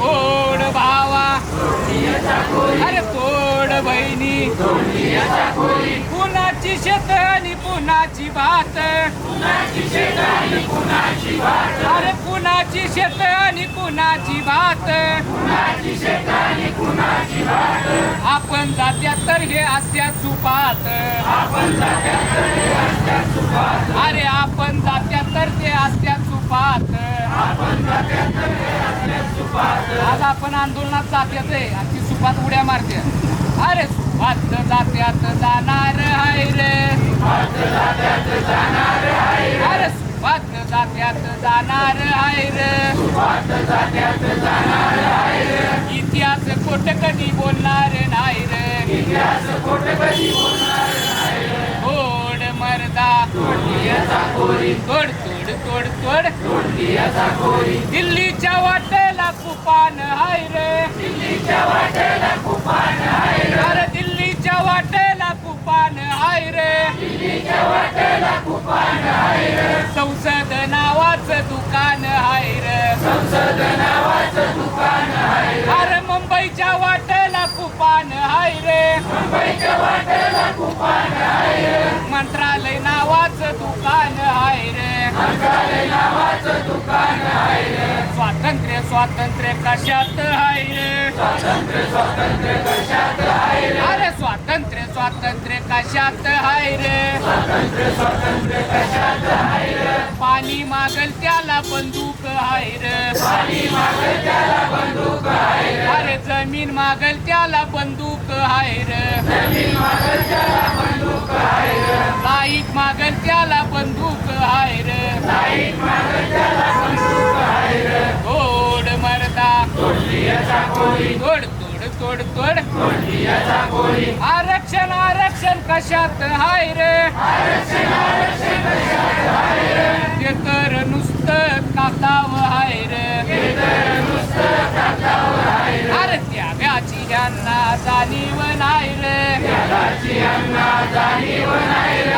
पोड भावा? अरे पोड बहिणी? पुनाची शेत आणि पुनाची भात? अरे पुन्हाची शेत आणि पुनाची भात? आपण जात्या तर हे असत्या चुपात अरे आपण जात्या तर ते असत्या चुपात आज आपण आंदोलनात जात्यात आहे आणि ती सुपात उड्या मारते. अरे सुपात जात्यात जाणार आहे रे. अरे सुपात जात्यात जाणार आहे रे. इतिहास खोट कधी बोलणार नाही रे. ओढ मरदा तोड तोड तोड दिल्लीच्या वाटेला कुपान हाय रे अरे दिल्लीच्या वाटेला कुपान हाय रे संसद नावाचं दुकान हाय रे अरे मुंबईच्या वाटेला कुपान हाय रे मंत्रालय नावाचं दुकान हाय रे. स्वातंत्र्य स्वातंत्र्य कशात हाय रे? अरे स्वातंत्र्य स्वातंत्र्य कशात हाय रे? पाणी मागल त्याला बंदूक हाय रे. अरे जमीन मागल त्याला बंदूक हाय रे. लाइट मागल त्याला बंदूक हाय रे. तोड मरदा तोड तोड तोड तोड. आरक्षण आरक्षण कशात हाय रे? यांना जाणीव नाही रे.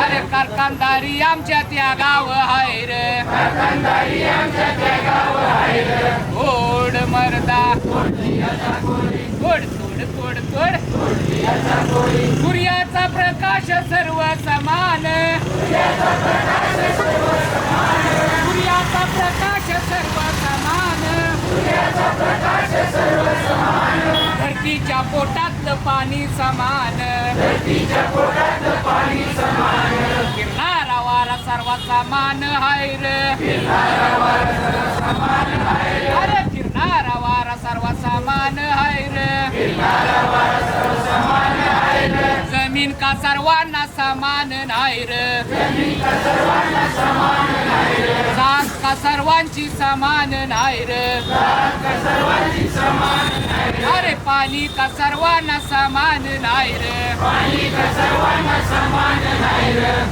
अरे कारखानदारी आमच्या त्या गाव हाय रे. ओढ मरदा? तोड तोड? तोड तोड सूर्याचा प्रकाश सर्व समान सूर्याचा प्रकाश सर्व समान धरतीच्या पोटातलं पाणी समान. फिरणारा वारा सर्व समान. हाय रे. अरे फिरणारा वारा सर्व समान हाय रे. जमीन का सर्वांना समान नाही रे. सर्वांची समान नाही रे. अरे पाणी का सर्वांना समान नाही रे.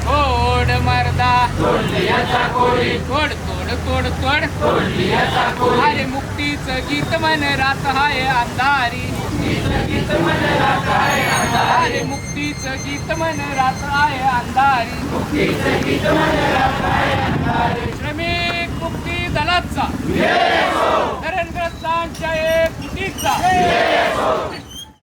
हो, तोड मरदा. तोड तोड तोड तोड. अरे मुक्तीच गीत मन रात हाय अंधारी. अरे मुक्तीच गीत मन रात हाय अंधारी. श्रमिक 子。谢谢谢